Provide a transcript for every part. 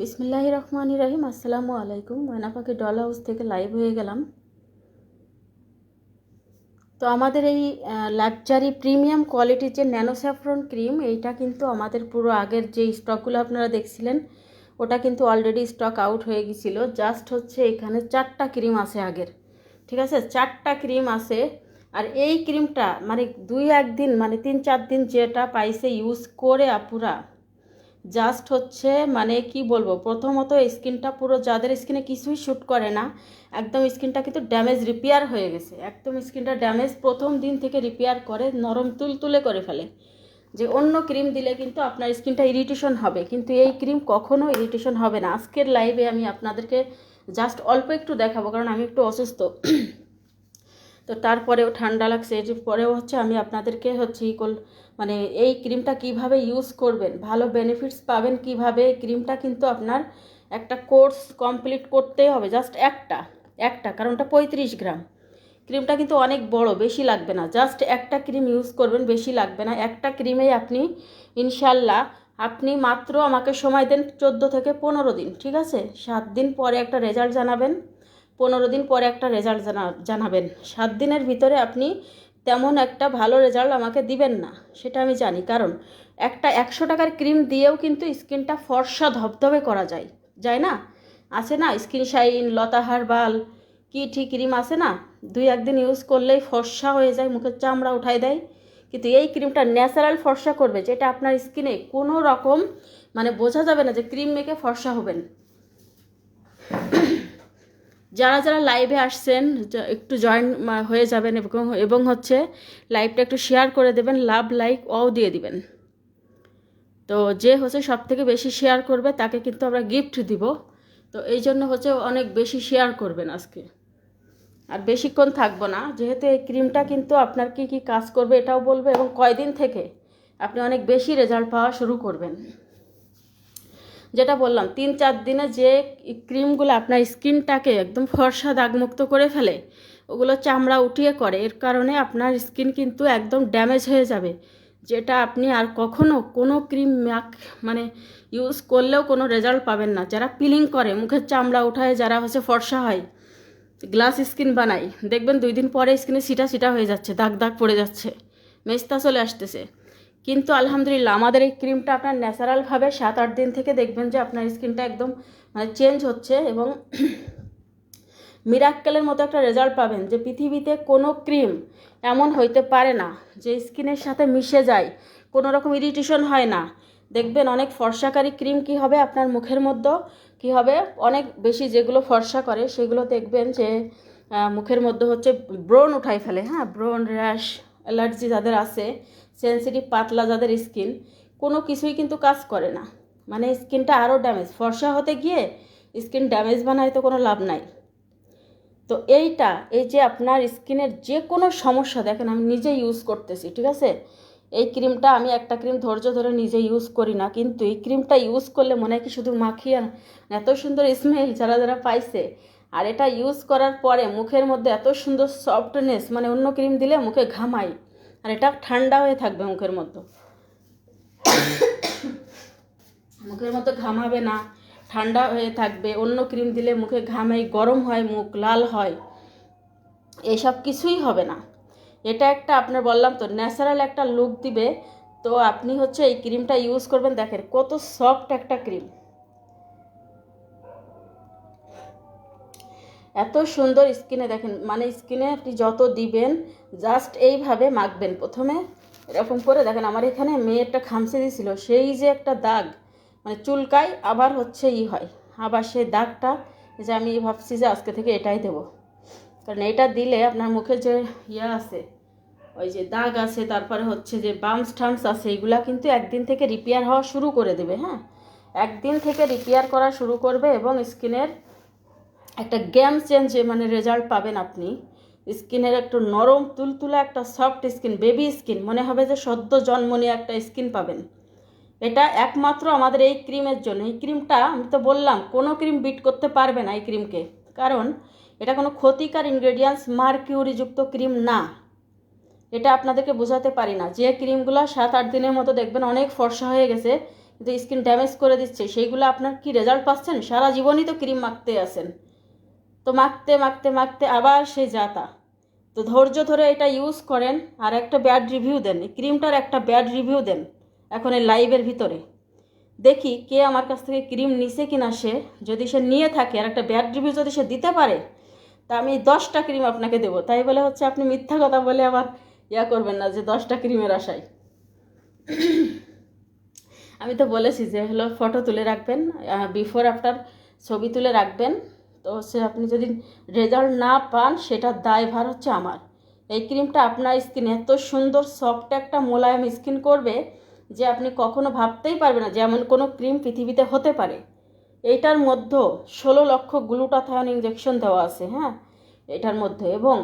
বিসমিল্লাহ রহমান রাহিম আসসালামু আলাইকুম। ময়না পাখি ডল হাউস থেকে লাইভ হয়ে গেলাম। তো আমাদের এই লাক্সারি প্রিমিয়াম কোয়ালিটির যে ন্যানো স্যাফরন ক্রিম এইটা কিন্তু আমাদের পুরো আগের যে স্টকগুলো আপনারা দেখছিলেন, ওটা কিন্তু অলরেডি স্টক আউট হয়ে গেছিল। জাস্ট হচ্ছে এখানে চারটা ক্রিম আছে আগের। ঠিক আছে? চারটা ক্রিম আছে। আর এই ক্রিমটা মানে দুই একদিন মানে তিন চার দিন যেটা পাইছে ইউজ করে আপুরা জাস্ট হচ্ছে মানে কি বলব? প্রথমত স্কিনটা পুরো যাদের স্কিনে কিছুই শ্যুট করে না, একদম স্কিনটা কিন্তু ড্যামেজ রিপেয়ার হয়ে গেছে। একদম স্কিনটা ড্যামেজ প্রথম দিন থেকে রিপেয়ার করে, নরম তুল তুলে করে ফেলে। যে অন্য ক্রিম দিলে কিন্তু আপনার স্কিনটা ইরিটেশন হবে, কিন্তু এই ক্রিম কখনো ইরিটেশন হবে না। আজকের লাইভে আমি আপনাদেরকে জাস্ট অল্প একটু দেখাবো, কারণ আমি একটু অসুস্থ। তো তারপরেও ঠান্ডা লাগছে, এর পরেও হচ্ছে আমি আপনাদেরকে হচ্ছে ই কল মানে এই ক্রিমটা কীভাবে ইউজ করবেন, ভালো বেনিফিটস পাবেন কীভাবে, এই ক্রিমটা কিন্তু আপনার একটা কোর্স কমপ্লিট করতেই হবে জাস্ট একটা একটা, কারণ ওটা পঁয়ত্রিশ গ্রাম। ক্রিমটা কিন্তু অনেক বড়, বেশি লাগবে না জাস্ট একটা ক্রিম ইউজ করবেন, বেশি লাগবে না, একটা ক্রিমেই আপনি ইনশাল্লাহ, আপনি মাত্র আমাকে সময় দেন চোদ্দ থেকে পনেরো দিন, ঠিক আছে? সাত দিন পরে একটা রেজাল্ট জানাবেন। পনেরো দিন পরে একটা রেজাল্ট জানা, জানাবেন। সাত দিনের ভিতরে আপনি তেমন একটা ভালো রেজাল্ট আমাকে দিবেন না, সেটা আমি জানি। কারণ একটা একশো টাকার ক্রিম দিয়েও কিন্তু স্কিনটা ফর্সা ধবধবে করা যায় যায় না? আছে না? স্কিন শাইন লতা হারবাল কি ঠিক ক্রিম আছে না? দুই একদিন ইউজ করলেই ফর্সা হয়ে যায়, মুখের চামড়া উঠাই দেয়। কিন্তু এই ক্রিমটা ন্যাচারাল ফর্সা করবে, যেটা আপনার স্কিনে কোনো রকম মানে বোঝা যাবে না যে ক্রিম মেখে ফর্সা হবেন। যারা যারা লাইভে আসছেন একটু জয়েন হয়ে যাবেন এবং এবং হচ্ছে লাইভটা একটু শেয়ার করে দেবেন লাভ লাইক অও দিয়ে দিবেন। তো যে হচ্ছে সব থেকে বেশি শেয়ার করবে, তাকে কিন্তু আমরা গিফট দিব। তো এই জন্য হচ্ছে অনেক বেশি শেয়ার করবেন আজকে। আর বেশিক্ষণ থাকব না, যেহেতু এই ক্রিমটা কিন্তু আপনার কি কি কাজ করবে এটাও বলবে এবং কয়দিন থেকে আপনি অনেক বেশি রেজাল্ট পাওয়া শুরু করবেন। যেটা বললাম, তিন চার দিনে যে ক্রিমগুলো আপনার স্কিনটাকে একদম ফর্সা দাগমুক্ত করে ফেলে, ওগুলো চামড়া উঠিয়ে করে, এর কারণে আপনার স্কিন কিন্তু একদম ড্যামেজ হয়ে যাবে। যেটা আপনি আর কখনো কোনো ক্রিম ম্যাক মানে ইউজ করলেও কোনো রেজাল্ট পাবেন না। যারা পিলিং করে মুখের চামড়া উঠায়, যারা হচ্ছে ফর্সা হয়, গ্লাস স্কিন বানাই দেখবেন দুই দিন পরে স্কিনে সিটা সিটা হয়ে যাচ্ছে, দাগ দাগ পড়ে যাচ্ছে। মেস্তা চলে আসতেছে। কিন্তু আলহামদুলিল্লাহ, আমাদের এই ক্রিমটা আপনার ন্যাচারালভাবে সাত আট দিন থেকে দেখবেন যে আপনার স্কিনটা একদম মানে চেঞ্জ হচ্ছে এবং মিরাক্কেলের মতো একটা রেজাল্ট পাবেন যে পৃথিবীতে কোনো ক্রিম এমন হইতে পারে না যে স্কিনের সাথে মিশে যায়, কোনো রকম ইরিটেশন হয় না। দেখবেন অনেক ফর্সাকারী ক্রিম কি হবে আপনার মুখের মধ্যে কি হবে অনেক বেশি যেগুলো ফর্সা করে সেগুলো দেখবেন যে মুখের মধ্যে হচ্ছে ব্রণ উঠাই ফেলে হ্যাঁ ব্রণ র্যাশ অ্যালার্জি যাদের আছে সেন্সিটিভ, পাতলা যাদের স্কিন, কোনো কিছুই কিন্তু কাজ করে না। মানে স্কিনটা আরও ড্যামেজ ফর্সা হতে গিয়ে স্কিন ড্যামেজ বানায় তো কোনো লাভ নাই। তো এইটা, এই যে আপনার স্কিনের যে কোনো সমস্যা, দেখেন আমি নিজে ইউজ করতেছি, ঠিক আছে? এই ক্রিমটা আমি একটা ক্রিম ধৈর্য ধরে নিজে ইউজ করি না, কিন্তু এই ক্রিমটা ইউজ করলে মনে হয় কি শুধু মাখিয়ে এত সুন্দর স্মেল যারা যারা পাইছে। আর এটা ইউজ করার পরে মুখের মধ্যে এত সুন্দর সফটনেস মানে অন্য ক্রিম দিলে মুখে ঘামাই আর এটা ঠান্ডা হয়ে থাকবে মুখের মতো মুখের মধ্যে ঘামাবে না, ঠান্ডা হয়ে থাকবে। অন্য ক্রিম দিলে মুখে ঘামাই গরম হয়, মুখ লাল হয়। এসব কিছুই হবে না। এটা একটা আপনার বললাম তো, ন্যাচারাল একটা লুক দিবে। তো আপনি হচ্ছে এই ক্রিমটা ইউজ করবেন, দেখেন কত সফট একটা ক্রিম। এত সুন্দর স্কিনে দেখেন মানে স্কিনে আপনি যত দিবেন জাস্ট এইভাবে মাখবেন। প্রথমে এরকম করে দেখেন, আমার এখানে মেয়েরটা খামচে দিয়েছিল সেই যে একটা দাগ মানে চুলকায় আবার হচ্ছে ই হয়। আবার সেই দাগটা যে আমি ভাবছি যে আজকে থেকে এটাই দেব। কারণ এটা দিলে আপনার মুখে যে ইয়ে আছে, ওই যে দাগ আছে, তারপরে হচ্ছে যে বামস টামস আছে এগুলা কিন্তু একদিন থেকে রিপেয়ার হওয়া শুরু করে দেবে হ্যাঁ? একদিন থেকে রিপেয়ার করা শুরু করবে এবং স্কিনের একটা গেম চেঞ্জে মানে রেজাল্ট পাবেন আপনি। স্কিনের একটু নরম, তুলতুলা একটা সফট স্কিন বেবি স্কিন মনে হবে যে সদ্য জন্ম নিয়ে একটা স্কিন পাবেন। এটা একমাত্র আমাদের এই ক্রিমের জন্য। এই ক্রিমটা আমি তো বললাম, কোনো ক্রিম বিট করতে পারবে না এই ক্রিমকে কারণ এটা কোনো ক্ষতিকার ইনগ্রেডিয়েন্টস মার্কিউরিযুক্ত ক্রিম না। এটা আপনাদেরকে বোঝাতে পারি না। যে ক্রিমগুলো সাত আট দিনের মতো দেখবেন অনেক ফর্সা হয়ে গেছে, কিন্তু স্কিন ড্যামেজ করে দিচ্ছে, সেইগুলো আপনার কি রেজাল্ট পাচ্ছেন? সারা জীবনই তো ক্রিম মাখতে আছেন। তো মাখতে মাখতে মাখতে আবার সেই যাতা। তো ধৈর্য ধরে এটা ইউজ করেন আর একটা ব্যাড রিভিউ দেন। ক্রিমটার একটা ব্যাড রিভিউ দেন এখন এই লাইভের ভিতরে। দেখি কে আমার কাছ থেকে ক্রিম নিছে কিনা সে। যদি সে নিয়ে থাকে আর একটা ব্যাড রিভিউ যদি সে দিতে পারে, তা আমি দশটা ক্রিম আপনাকে দেবো। তাই বলে হচ্ছে আপনি মিথ্যা কথা বলে আবার ইয়া করবেন না যে দশটা ক্রিমের আশায়। আমি তো বলেছি যে হলো ফটো তুলে রাখবেন বিফোর আফটার ছবি তুলে রাখবেন। তো সে আপনি যদি রেজাল্ট না পান সেটার দায়ভার হচ্ছে আমার। এই ক্রিমটা আপনার স্কিন এত সুন্দর সফট একটা মোলায়েম স্কিন করবে যে আপনি কখনো ভাবতেই পারবেন না যে এমন কোনো ক্রিম পৃথিবীতে হতে পারে। এইটার মধ্যে ষোলো লক্ষ গ্লুটাথায়ন ইঞ্জেকশন দেওয়া আছে হ্যাঁ? এটার মধ্যে এবং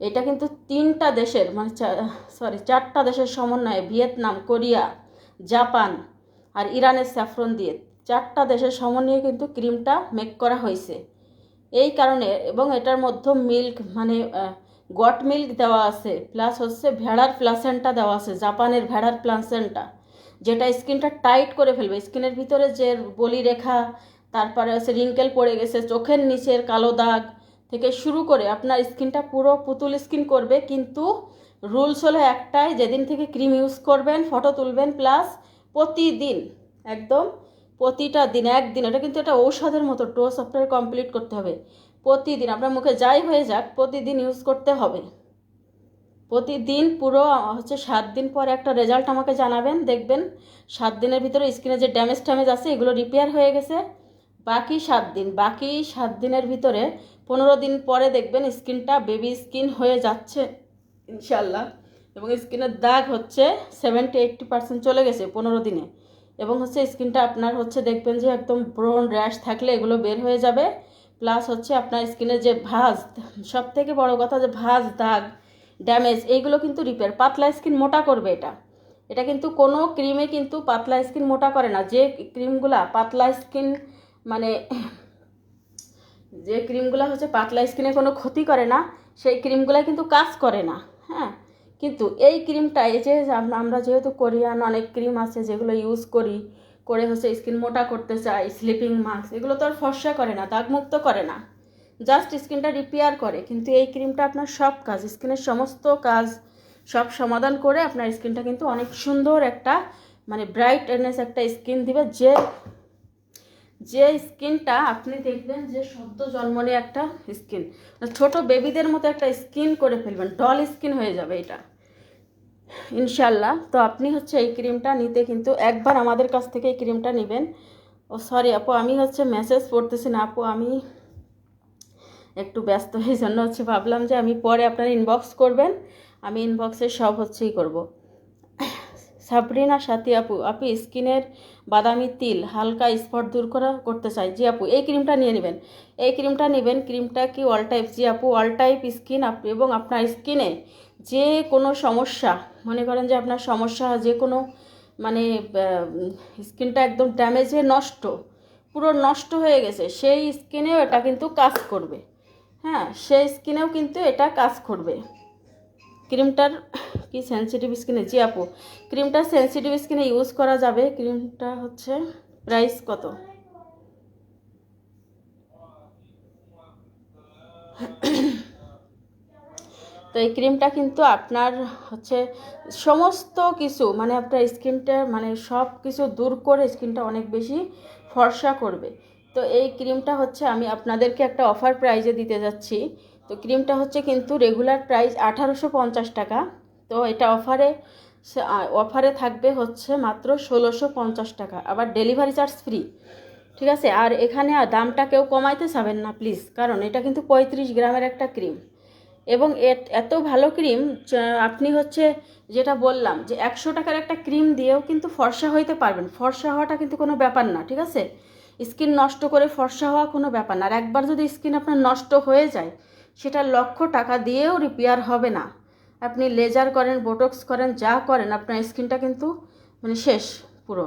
এটা কিন্তু তিনটা দেশের মানে সরি চারটা দেশের সমন্বয়ে, ভিয়েতনাম, কোরিয়া, জাপান আর ইরানের স্যাফরন দিয়ে। চারটা দেশের সমন্বয়ে কিন্তু ক্রিমটা মেক করা হয়েছে। এই কারণে এবং এটার মধ্যে মিল্ক মানে গট মিল্ক দেওয়া আছে প্লাস হচ্ছে ভেড়ার প্লাসেন্টা দেওয়া আছে, জাপানের ভেড়ার প্লাসেন্টা যেটা স্কিনটা টাইট করে ফেলবে। স্কিনের ভিতরে যে বলি রেখা, তারপরে হচ্ছে রিঙ্কেল পড়ে গেছে, চোখের নিচের কালো দাগ থেকে শুরু করে আপনার স্কিনটা পুরো পুতুল স্কিন করবে, কিন্তু রুলস হলো একটাই, যেদিন থেকে ক্রিম ইউজ করবেন ফটো তুলবেন প্লাস প্রতিদিন একদম প্রতিটা দিন, একদিন, এটা কিন্তু এটা ঔষধের মতো ডোজ আপনার কমপ্লিট করতে হবে। প্রতিদিন, আপনার মুখে যাই হয়ে যাক, প্রতিদিন ইউজ করতে হবে। প্রতিদিন পুরো হচ্ছে সাত দিন পর একটা রেজাল্ট আমাকে জানাবেন, দেখবেন সাত দিনের ভিতরে স্কিনে যে ড্যামেজ ট্যামেজ আছে, এগুলো রিপেয়ার হয়ে গেছে। বাকি সাত দিন, বাকি সাত দিনের ভিতরে পনেরো দিন পরে দেখবেন স্কিনটা বেবি স্কিন হয়ে যাচ্ছে ইনশাল্লাহ এবং স্কিনের দাগ হচ্ছে সেভেন্টি এইট্টি পার্সেন্ট চলে গেছে পনেরো দিনে। এবং হচ্ছে স্কিনটা আপনার হচ্ছে দেখবেন যে একদম ব্রোন র্যাশ থাকলে এগুলো বের হয়ে যাবে। প্লাস হচ্ছে আপনার স্কিনের যে ভাজ সব থেকে বড় কথা যে ভাজ, দাগ ড্যামেজ এইগুলো কিন্তু রিপেয়ার পাতলা স্কিন মোটা করবে এটা। এটা কিন্তু কোনো ক্রিমে কিন্তু পাতলা স্কিন মোটা করে না। যে ক্রিমগুলা পাতলা স্কিন মানে যে ক্রিমগুলো হচ্ছে পাতলা স্কিনে কোনো ক্ষতি করে না, সেই ক্রিমগুলো কিন্তু কাজ করে না। হ্যাঁ? কিন্তু এই ক্রিমটা, এই যে আমরা যেহেতু কোরিয়ান, অনেক ক্রিম আছে যেগুলো ইউজ করি, করে হচ্ছে স্কিন মোটা করতে চাই স্লিপিং মাস্ক এগুলো তো আর ফর্সা করে না, দাগমুক্ত করে না। জাস্ট স্কিনটা রিপেয়ার করে, কিন্তু এই ক্রিমটা আপনার সব কাজ স্কিনের সমস্ত কাজ সব সমাধান করে আপনার স্কিনটা কিন্তু অনেক সুন্দর একটা মানে ব্রাইটনেস একটা স্কিন দিবে, যে যে স্কিনটা আপনি দেখবেন যে সদ্য জন্ম নিয়ে একটা স্কিন। ছোট বেবিদের মতো একটা স্কিন করে ফেলবেন, ডল স্কিন হয়ে যাবে এটা। ইনশাল্লাহ তো আপনি হচ্ছে এই ক্রিমটা নিতে কিন্তু একবার আমাদের কাছ থেকে এই ক্রিমটা নেবেন। ও সরি আপু, আমি হচ্ছে মেসেজ পড়তেছি না আপু, আমি একটু ব্যস্ত। এই জন্য হচ্ছে ভাবলাম যে আমি পরে আপনার ইনবক্স করবেন। আমি ইনবক্সে সব হচ্ছেই করব। সাবরিনা, সাথী আপু আপু, স্কিনের বাদামি তিল, হালকা স্পট দূর করা করতে চাই। জি আপু, এই ক্রিমটা নিয়ে নেবেন। এই ক্রিমটা নেবেন, ক্রিমটা কি অল টাইপ? জি আপু অল টাইপ স্কিন এবং আপনার স্কিনে যে কোনো সমস্যা, মনে করেন যে আপনার সমস্যা, যে কোনো মানে স্কিনটা একদম ড্যামেজে নষ্ট, পুরো নষ্ট হয়ে গেছে, সেই স্কিনেও এটা কিন্তু কাজ করবে। হ্যাঁ সেই স্কিনেও কিন্তু এটা কাজ করবে। ক্রিমটার কি সেন্সিটিভ স্কিনে জি আপু ক্রিমটা সেন্সিটিভ স্কিনে ইউজ করা যাবে। ক্রিমটা হচ্ছে প্রাইস কত? তো এই ক্রিমটা কিন্তু আপনার হচ্ছে সমস্ত কিছু মানে আপনার স্কিনটা মানে সব কিছু দূর করে স্কিনটা অনেক বেশি ফর্সা করবে। তো এই ক্রিমটা হচ্ছে আমি আপনাদেরকে একটা অফার প্রাইজে দিতে যাচ্ছি। তো ক্রিমটা হচ্ছে কিন্তু রেগুলার প্রাইস আঠারোশো পঞ্চাশ টাকা। তো এটা অফারে অফারে থাকবে হচ্ছে মাত্র ষোলোশো পঞ্চাশ টাকা। আবার ডেলিভারি চার্জ ফ্রি। ঠিক আছে? আর এখানে দামটা কেউ কমাইতে চাবেন না, প্লিজ। কারণ এটা কিন্তু পঁয়ত্রিশ গ্রামের একটা ক্রিম। এবং এত ভালো ক্রিম আপনি হচ্ছে যেটা বললাম যে একশো টাকার একটা ক্রিম দিয়েও কিন্তু ফর্সা হইতে পারবেন। ফর্সা হওয়াটা কিন্তু কোনো ব্যাপার না, ঠিক আছে? স্কিন নষ্ট করে ফর্সা হওয়া কোনো ব্যাপার না। আর একবার যদি স্কিন আপনার নষ্ট হয়ে যায় সেটা লক্ষ টাকা দিয়েও রিপেয়ার হবে না। আপনি লেজার করেন বোটক্স করেন, যা করেন, আপনার স্কিনটা কিন্তু মানে শেষ পুরো।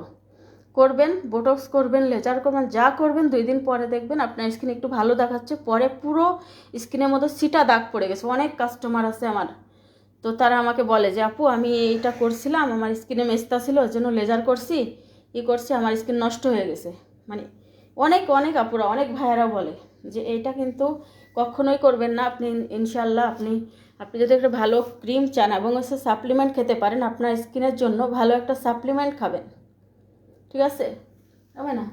করবেন বোটক্স করবেন লেজার করবেন, যা করবেন, দুই দিন পরে দেখবেন আপনার স্কিন একটু ভালো দেখাচ্ছে। পরে পুরো স্কিনের মধ্যে সিটা দাগ পড়ে গেছে। অনেক কাস্টমার আছে আমার। তো তারা আমাকে বলে যে, আপু, আমি এইটা করছিলাম, আমার স্কিনে মেস্তা ছিল, ওর জন্য লেজার করছি। ই করছি, আমার স্কিন নষ্ট হয়ে গেছে। মানে অনেক অনেক আপুরা, অনেক ভাইয়েরা বলে যে, এইটা কিন্তু কখনোই করবেন না। আপনি ইনশাল্লাহ আপনি আপনি যদি একটা ভালো ক্রিম চান এবং হচ্ছে সাপ্লিমেন্ট খেতে পারেন, আপনার স্কিনের জন্য ভালো একটা সাপ্লিমেন্ট খাবেন। ঠিক আছে? হবে না?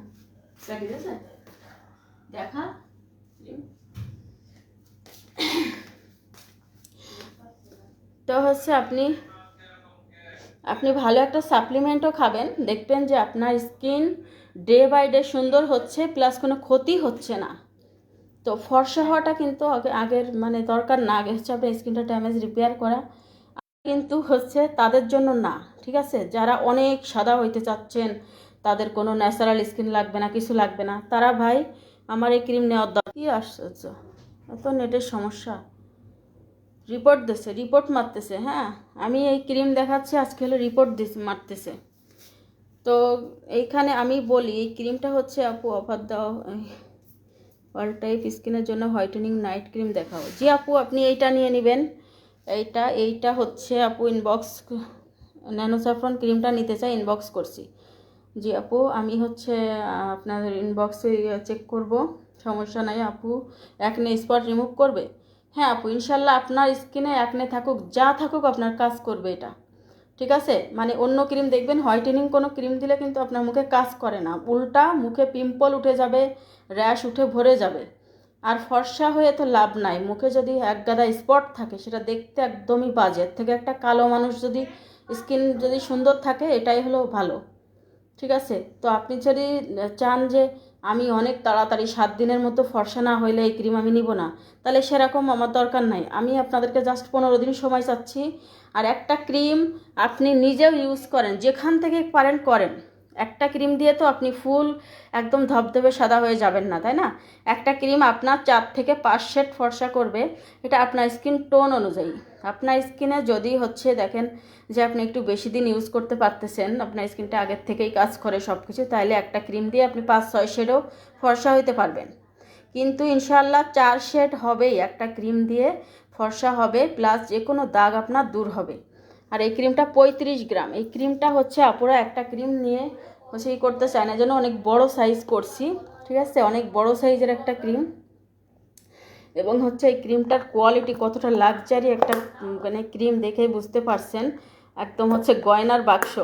দেখা। তো হচ্ছে আপনি আপনি ভালো একটা সাপ্লিমেন্টও খাবেন। দেখবেন যে আপনার স্কিন ডে বাই ডে সুন্দর হচ্ছে, প্লাস কোনো ক্ষতি হচ্ছে না। তো ফর্সা হওয়াটা কিন্তু আগে আগের মানে দরকার না। আগে হচ্ছে আপনার স্কিনটা ড্যামেজ রিপেয়ার করা। কিন্তু হচ্ছে তাদের জন্য না, ঠিক আছে? যারা অনেক সাদা হইতে চাচ্ছেন, তাদের কোনো ন্যাচারাল স্কিন লাগবে না, কিছু লাগবে না। তারা ভাই, আমার এই ক্রিম নেওয়ার দরকার। কী আশ্চর্য! এত নেটের সমস্যা। রিপোর্ট দিচ্ছে রিপোর্ট মারতেছে হ্যাঁ? আমি এই ক্রিম দেখাচ্ছি, আজকে হলো রিপোর্ট দিস মারতেছে। তো এইখানে আমি বলি, এই ক্রিমটা হচ্ছে আপু অফার দাও অল টাইপ স্কিনের জন্য হোয়াইটেনিং নাইট ক্রিম দেখাও। জি আপু আপনি এইটা নিয়ে নেবেন। এইটা এইটা হচ্ছে আপু ইনবক্স ন্যানোস্যাফ্রন ক্রিমটা নিতে চাই ইনবক্স করছি। জি আপু আমি হচ্ছে আহ, আপনাদের ইনবক্সে চেক করব। সমস্যা নাই আপু। একনে স্পট রিমুভ করবে? হ্যাঁ আপু ইনশাল্লাহ আপনার স্কিনে একনে থাকুক যা থাকুক আপনার কাজ করবে এটা। ঠিক আছে? মানে অন্য ক্রিম দেখবেন, হোয়াইটেনিং কোনো ক্রিম দিলে কিন্তু আপনার মুখে কাজ করে না। উল্টা মুখে পিম্পল উঠে যাবে, র্যাশ উঠে ভরে যাবে। আর ফর্সা হয়ে তো লাভ নাই। মুখে যদি এক গাদা স্পট থাকে, সেটা দেখতে একদমই বাজে। থেকে একটা কালো মানুষ যদি স্কিন যদি সুন্দর থাকে, এটাই হলো ভালো। ঠিক আছে? তো আপনি যদি চান যে আমি অনেক তাড়াতাড়ি সাত দিনের মতো ফর্সা না হইলে এই ক্রিম আমি নিব না, তাহলে সেরকম আমার দরকার নাই। আমি আপনাদেরকে জাস্ট পনেরো দিন সময় চাচ্ছি। আর একটা ক্রিম আপনি নিজেও ইউজ করেন, যেখান থেকে পারেন করেন। একটা ক্রিম দিয়ে তো আপনি ফুল একদম ধবধবে সাদা হয়ে যাবেন না, তাই না? একটা ক্রিম আপনার চার থেকে পাঁচ শেড ফর্সা করবে, এটা আপনার স্কিন টোন অনুযায়ী। আপনার স্কিনে যদি হচ্ছে দেখেন যে আপনি একটু বেশি দিন ইউজ করতে পারতেছেন, আপনার স্কিনটা আগের থেকেই কাজ করে সব কিছু তাইলে একটা ক্রিম দিয়ে আপনি পাঁচ, ছয় শেডও ফর্সা হইতে পারবেন। কিন্তু ইনশাল্লাহ চার শেড হবেই একটা ক্রিম দিয়ে। ফর্সা হবে প্লাস যে কোনো দাগ আপনার দূর হবে। আর এই ক্রিমটা পঁয়ত্রিশ গ্রাম। এই ক্রিমটা হচ্ছে আপুরা একটা ক্রিম নিয়ে হচ্ছে ই করতে চায় না। যেন অনেক বড় সাইজ করছি, ঠিক আছে? অনেক বড় সাইজের একটা ক্রিম এবং হচ্ছে এই ক্রিমটার কোয়ালিটি কতটা লাক্সারি একটা মানে ক্রিম দেখে বুঝতে পারছেন? একদম হচ্ছে গয়নার বাক্স।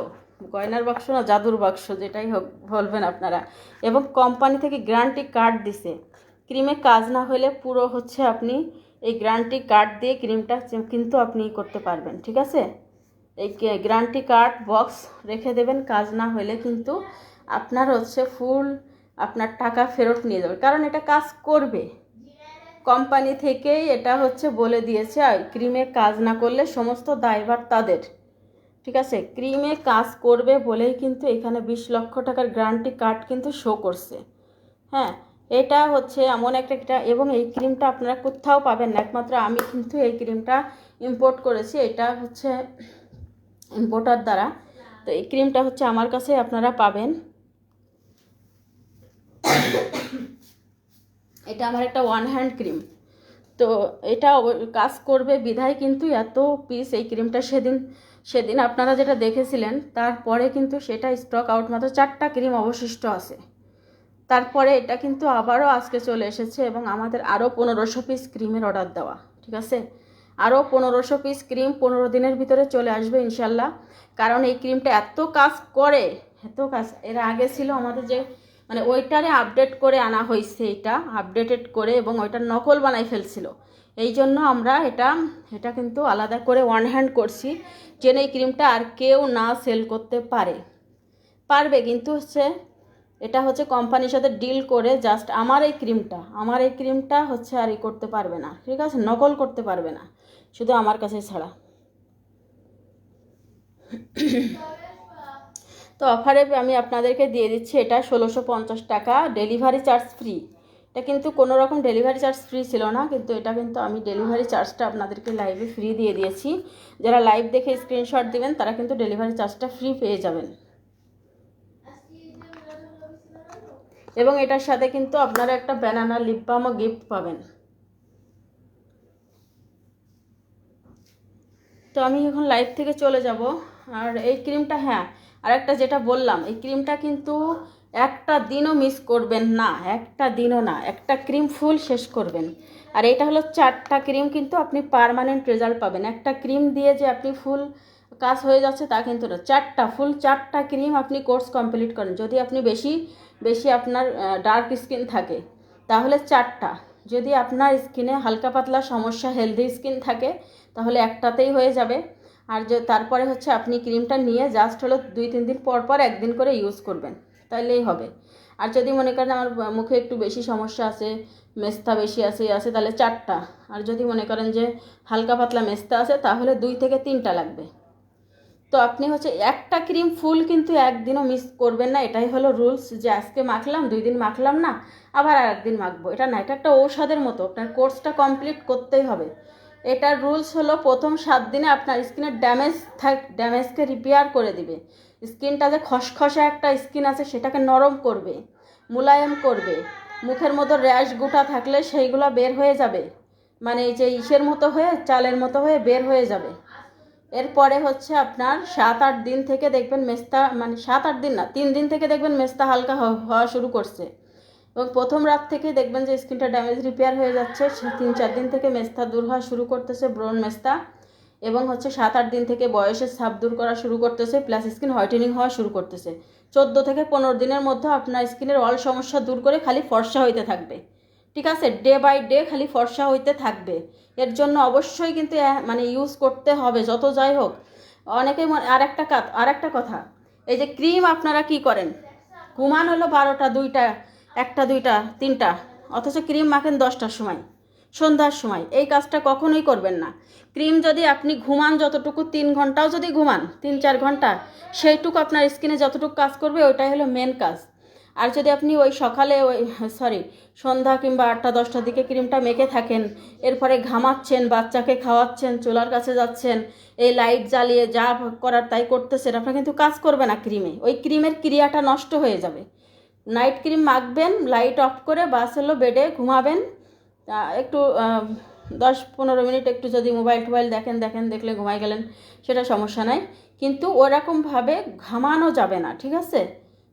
গয়নার বাক্স না, জাদুর বাক্স, যেটাই হোক বলবেন আপনারা। এবং কোম্পানি থেকে গ্যারান্টি কার্ড দিছে। ক্রিমে কাজ না হলে পুরো হচ্ছে আপনি এই গ্যারান্টি কার্ড দিয়ে ক্রিমটা কিন্তু আপনি করতে পারবেন, ঠিক আছে? এই গ্যারান্টি কার্ড বক্স রেখে দেবেন, কাজ না হলে কিন্তু আপনার হচ্ছে ফুল আপনার টাকা ফেরত নিয়ে যাবে। কারণ এটা কাজ করবে। কোম্পানি থেকেই এটা হচ্ছে বলে দিয়েছে, আর ক্রিমে কাজ না করলে সমস্ত দায়ভার তাদের, ঠিক আছে? ক্রিমে কাজ করবে বলেই কিন্তু এখানে বিশ লক্ষ টাকার গ্যারান্টি কার্ড কিন্তু শো করছে হ্যাঁ? এটা হচ্ছে এমন একটা একটা এবং এই ক্রিমটা আপনারা কোথাও পাবেন না। একমাত্র আমি কিন্তু এই ক্রিমটা ইম্পোর্ট করেছি, এটা হচ্ছে ইম্পোর্টার দ্বারা। তো এই ক্রিমটা হচ্ছে আমার কাছে, আপনারা পাবেন। এটা আমার একটা ওয়ান হ্যান্ড ক্রিম তো এটা কাজ করবে বিধায় কিন্তু এত পিস এই ক্রিমটা সেদিন সেদিন আপনারা যেটা দেখেছিলেন, তারপরে কিন্তু সেটা স্টক আউট মাত্র চারটা ক্রিম অবশিষ্ট আছে। তারপরে এটা কিন্তু আবারও আজকে চলে এসেছে এবং আমাদের আরও পনেরোশো পিস ক্রিমের অর্ডার দেওয়া, ঠিক আছে? আরও পনেরোশো পিস ক্রিম পনেরো দিনের ভিতরে চলে আসবে ইনশাল্লাহ কারণ এই ক্রিমটা এত কাজ করে, এত কাজ, এর আগে ছিল আমাদের যে মানে ওইটারে আপডেট করে আনা হয়েছে এটা আপডেটেড করে এবং ওইটার নকল বানাই ফেলছিল। এই জন্য আমরা এটা এটা কিন্তু আলাদা করে ওয়ান হ্যান্ড করছি, যেন এই ক্রিমটা আর কেউ না সেল করতে পারে। পারবে, কিন্তু হচ্ছে এটা হচ্ছে কোম্পানির সাথে ডিল করে জাস্ট আমার এই ক্রিমটা আমার এই ক্রিমটা হচ্ছে আর ই করতে পারবে না, ঠিক আছে? নকল করতে পারবে না, শুধু আমার কাছে ছাড়া। তো অফারে আমি আপনাদেরকে দিয়ে দিচ্ছি, এটা ষোলোশো পঞ্চাশ টাকা ডেলিভারি চার্জ ফ্রি এটা কিন্তু কোনো রকম ডেলিভারি চার্জ ফ্রি ছিল না, কিন্তু এটা কিন্তু আমি ডেলিভারি চার্জটা আপনাদেরকে লাইভে ফ্রি দিয়ে দিয়েছি। যারা লাইভ দেখে স্ক্রিনশট দিবেন, তারা কিন্তু ডেলিভারি চার্জটা ফ্রি পেয়ে যাবেন। এবং এটার সাথে কিন্তু আপনারা একটা ব্যানানা লিপ বামও গিফট পাবেন। তো আমি এখন লাইভ থেকে চলে যাব। আর এই ক্রিমটা হ্যাঁ আর একটা যেটা বললাম, এই ক্রিমটা কিন্তু একটা দিনও মিস করবেন না, একটা দিনও না, একটা ক্রিম ফুল শেষ করবেন। আর এটা হলো চারটা ক্রিম কিন্তু আপনি পারমানেন্ট রেজাল্ট পাবেন। একটা ক্রিম দিয়ে যে আপনি ফুল কাজ হয়ে যাচ্ছে, তা কিন্তু না। চারটা ফুল চারটা ক্রিম আপনি কোর্স কমপ্লিট করেন। যদি আপনি বেশি বেশি আপনার ডার্ক স্কিন থাকে, তাহলে চারটা। যদি আপনার স্কিনে হালকা পাতলা সমস্যা হেলদি স্কিন থাকে, তাহলে একটাতেই হয়ে যাবে। আর যে, তারপরে হচ্ছে আপনি ক্রিমটা নিয়ে জাস্ট হলো দুই, তিন দিন পর পর একদিন করে ইউজ করবেন। তাহলেই হবে। আর যদি মনে করেন আমার মুখে একটু বেশি সমস্যা আছে, মেস্তা বেশি আছে আছে, তাহলে চারটা। আর যদি মনে করেন যে হালকা পাতলা মেস্তা আছে, তাহলে দুই থেকে তিনটা লাগবে। তো আপনি হচ্ছে একটা ক্রিম ফুল কিন্তু একদিনও মিস করবেন না, এটাই হলো রুলস যে আজকে মাখলাম, দুই দিন মাখলাম না, আবার আর একদিন মাখবো। এটা না, এটা একটা ঔষধের মতো, আপনার কোর্সটা কমপ্লিট করতেই হবে। এটার রুলস হলো প্রথম সাত দিনে আপনার স্কিনের ড্যামেজ থাক, ড্যামেজকে রিপেয়ার করে দিবে। স্কিনটা যে খসখসে একটা স্কিন আছে, সেটাকে নরম করবে, মোলায়েম করবে। মুখের মতো র্যাশ গোটা থাকলে সেইগুলো বের হয়ে যাবে। মানে এই যে ইসের মতো হয়ে, চালের মতো হয়ে বের হয়ে যাবে। এরপরে হচ্ছে আপনার সাত আট দিন থেকে দেখবেন মেস্তা মানে সাত আট দিন না, তিন দিন থেকে দেখবেন মেস্তা হালকা হওয়া শুরু করছে। এবং প্রথম রাত থেকে দেখবেন যে স্কিনটা ড্যামেজ রিপেয়ার হয়ে যাচ্ছে। তিন চার দিন থেকে মেস্তা দূর হওয়া শুরু করতেছে ব্রন মেস্তা। এবং হচ্ছে সাত আট দিন থেকে বয়সের ছাপ দূর করা শুরু করতেছে প্লাস স্কিন হোয়াইটেনিং হওয়া শুরু করতেছে। চোদ্দ থেকে পনেরো দিনের মধ্যে আপনার স্কিনের অল সমস্যা দূর করে খালি ফর্সা হইতে থাকবে। ঠিক আছে ডে বাই ডে খালি ফর্সা হইতে থাকবে। এর জন্য অবশ্যই কিন্তু মানে ইউজ করতে হবে, যত যাই হোক। অনেকে মনে- আর একটা কাত আর একটা কথা। এই যে ক্রিম আপনারা কি করেন? ঘুমান হলো বারোটা, দুইটা, একটা, দুইটা, তিনটা, অথচ ক্রিম মাখেন দশটার সময়, সন্ধ্যার সময়। এই কাজটা কখনোই করবেন না। ক্রিম যদি আপনি ঘুমান যতটুকু, তিন ঘন্টাও যদি ঘুমান, তিন, চার ঘণ্টা, সেইটুকু আপনার স্কিনে যতটুকু কাজ করবে, ওইটাই হলো মেন কাজ। আর যদি আপনি ওই সকালে ওই, সরি, সন্ধ্যা কিংবা আটটা, দশটার দিকে ক্রিমটা মেখে থাকেন, এরপরে ঘামাচ্ছেন, বাচ্চাকে খাওয়াচ্ছেন, চুলার কাছে যাচ্ছেন, এই লাইট জ্বালিয়ে যা করার তাই করতেছেন, আপনার কিন্তু কাজ করবে না ক্রিমে। ওই ক্রিমের ক্রিয়াটা নষ্ট হয়ে যাবে। নাইট ক্রিম মাখবেন, লাইট অফ করে বাস হলো বেডে ঘুমাবেন। একটু দশ পনেরো মিনিট একটু যদি মোবাইল টোবাইল দেখেন দেখেন, দেখলে ঘুমাই গেলেন, সেটা সমস্যা নাই। কিন্তু ওরকমভাবে ঘামানো যাবে না, ঠিক আছে?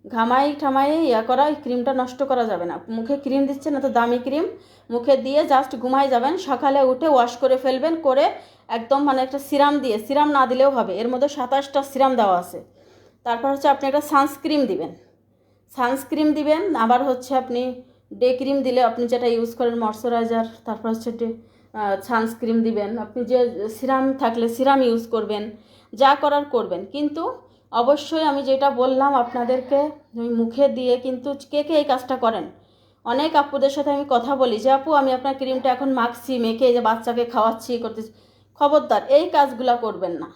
ঘামাই ঠামাই ইয়া করা ওই ক্রিমটা নষ্ট করা যাবে না। মুখে ক্রিম দিচ্ছেন এত দামি ক্রিম মুখে দিয়ে জাস্ট ঘুমাই যাবেন, সকালে উঠে ওয়াশ করে ফেলবেন, করে একদম মানে একটা সিরাম দিয়ে সিরাম না দিলেও হবে, এর মধ্যে সাতাশটা সিরাম দেওয়া আছে। তারপর হচ্ছে আপনি একটা সানস্ক্রিম দিবেন। সানস্ক্রিম দিবেন, আবার হচ্ছে আপনি ডে ক্রিম দিলে আপনি যেটা ইউজ করেন ময়শ্চারাইজার তারপর হচ্ছে ডে সানস্ক্রিম দিবেন। আপনি যে সিরাম থাকলে সিরাম ইউজ করবেন, যা করার করবেন। কিন্তু অবশ্যই আমি যেটা বললাম আপনাদেরকে, ওই মুখে দিয়ে কিন্তু কে কে এই কাজটা করেন? অনেক আপুদের সাথে আমি কথা বলি, যে আপু, আমি আপনার ক্রিমটা এখন মাখছি, মেখে যে বাচ্চাকে খাওয়াচ্ছি করতেছি। খবরদার, এই কাজগুলো করবেন না।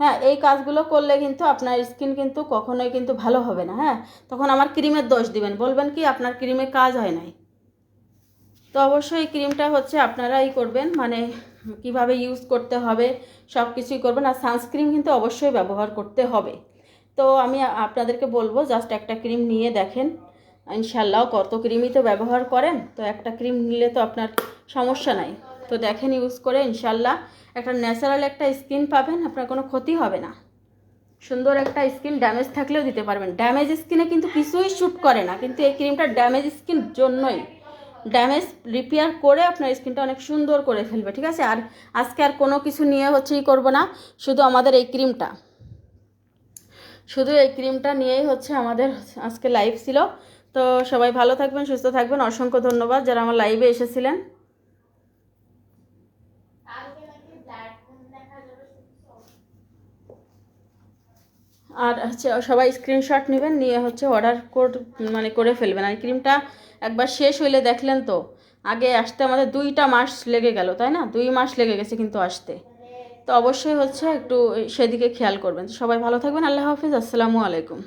হ্যাঁ এই কাজগুলো করলে কিন্তু আপনার স্কিন কিন্তু কখনোই কিন্তু ভালো হবে না হ্যাঁ? তখন আমার ক্রিমের দোষ দিবেন। বলবেন কি, আপনার ক্রিমে কাজ হয় নাই। তো অবশ্যই ক্রিমটা হচ্ছে আপনারাই করবেন মানে কীভাবে ইউজ করতে হবে সব কিছুই করবেন। আর সানস্ক্রিন কিন্তু অবশ্যই ব্যবহার করতে হবে। তো আমি আপনাদেরকে বলব জাস্ট একটা ক্রিম নিয়ে দেখেন। ইনশাল্লাহ কত ক্রিমই তো ব্যবহার করেন, তো একটা ক্রিম নিলে তো আপনার সমস্যা নাই। তো দেখেন ইউজ করে ইনশাল্লাহ একটা ন্যাচারাল একটা স্কিন পাবেন, আপনার কোনো ক্ষতি হবে না। সুন্দর একটা স্কিন ড্যামেজ থাকলেও দিতে পারবেন। ড্যামেজ স্কিনে কিন্তু কিছুই শ্যুট করে না, কিন্তু এই ক্রিমটা ড্যামেজ স্কিন জন্যই। ড্যামেজ রিপেয়ার করে আপনার স্কিনটা অনেক সুন্দর করে ফেলবে, ঠিক আছে? আর আজকে আর কোনো কিছু নিয়ে হচ্ছে ই করব না, শুধু আমাদের এই ক্রিমটা শুধু এই ক্রিমটা নিয়েই হচ্ছে আমাদের আজকে লাইভ ছিল। তো সবাই ভালো থাকবেন, সুস্থ থাকবেন। অসংখ্য ধন্যবাদ যারা আমার লাইভে এসেছিলেন। আর হচ্ছে সবাই স্ক্রিনশট নেবেন, নিয়ে হচ্ছে অর্ডার কোড মানে করে ফেলবেন। আর ক্রিমটা একবার শেষ হইলে দেখলেন তো? আগে আসতে আমাদের দুইটা মাস লেগে গেল, তাই না? দুই মাস লেগে গেছে কিন্তু আসতে। তো অবশ্যই হচ্ছে একটু সেদিকে খেয়াল করবেন। সবাই ভালো থাকবেন, আল্লাহ হাফিজ, আসসালামু আলাইকুম।